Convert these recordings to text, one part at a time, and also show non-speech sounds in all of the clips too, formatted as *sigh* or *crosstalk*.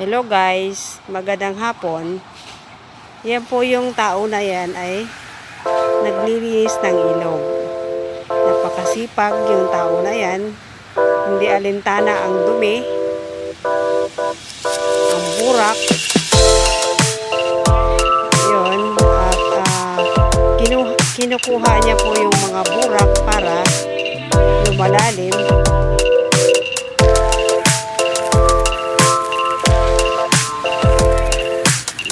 Hello guys, magandang hapon. Yan po yung tao na yan ay naglilinis ng ilog. Napakasipag yung tao na yan. Hindi alintana ang dumi, ang burak. Yun, at ah, kinu- kinukuha niya po yung mga burak para lumalalim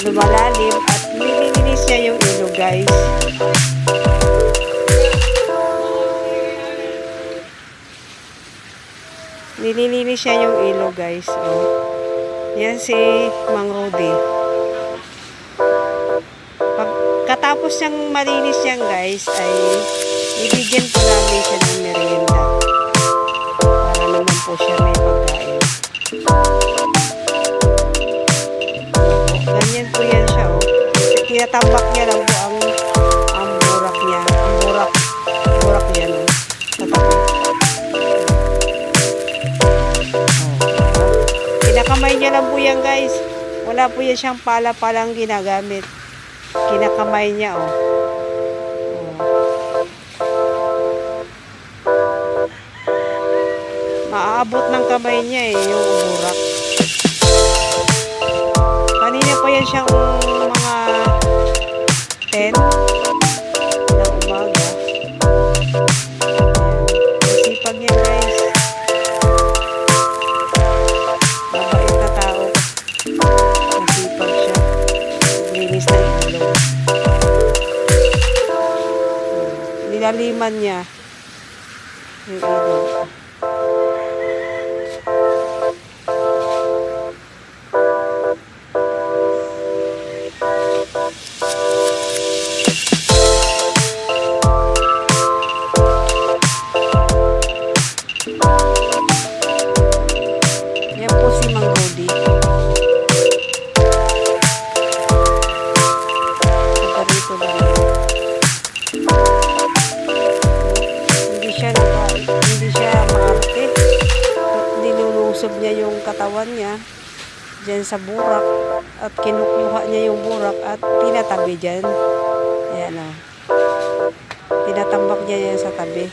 lumalalim at nililinis niya yung ilog guys. Nililinis niya yung ilog guys. Oh. Yan si Mang Rudy. Pagkatapos niyang malinis yan guys ay ibigyan po namin siya ng merienda. Niya lang po yan, guys. Wala po yan siyang pala-palang ginagamit. Kinakamay niya, oh. oh. Maaabot ng kamay niya, eh, yung burak. Kanina pa yan siyang mga 10 Nilaliman niya yung ilog. Katawan niya dyan sa burak at kinukuha niya yung burak at tinatabi dyan. Ayan o. Tinatambak niya yan sa tabi.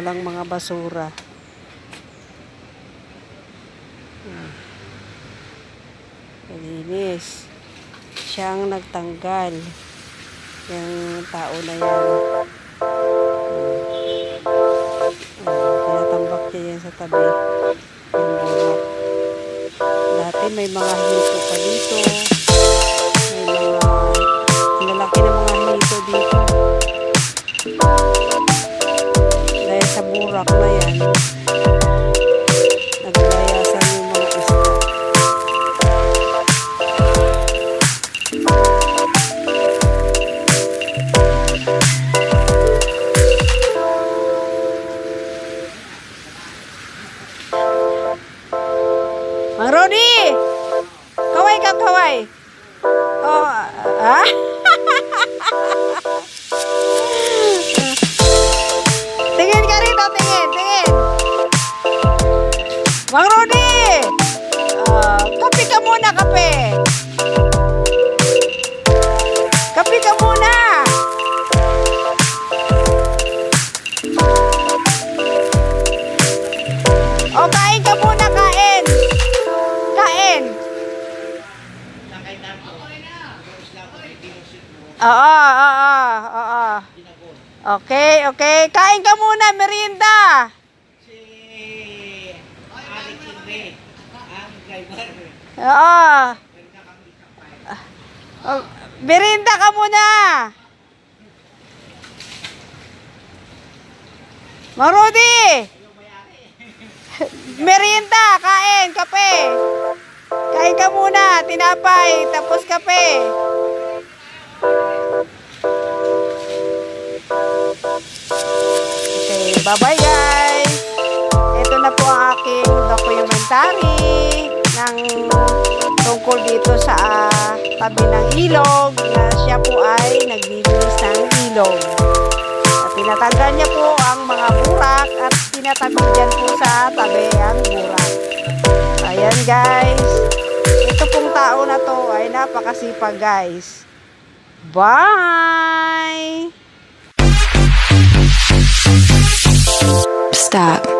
Walang mga basura. Hmm. Malinis. Siya ang nagtanggal. Yung tao na yan. Oh, tinatambak niya yan sa tabi. Yung. Dati may mga hito pa dito. Kaway kang kaway. Oh, ah? *laughs* tingin ka rito, tingin, tingin. Mang Rudy! Uh, kape ka muna, kape. Kape ka muna. Oh, kain ka. Oo, oo, oo. Okay, okay. Kain ka muna, merienda. Si Alex Silve, ang driver. Oo. Oh, merienda ka muna. Marudi! Merienda, kain, kape. Kain ka muna, tinapay, tapos kape. Okay, bye-bye guys. Ito na po ang aking documentary ng tungkol dito sa ah, tabi ng ilog na siya po ay naglilinis ng ilog. At tinatanggal niya po ang mga burak at tinatabi dyan po sa tabi ang burak. Ayan guys. Ito pong tao na to ay napakasipag guys. Bye! Stop.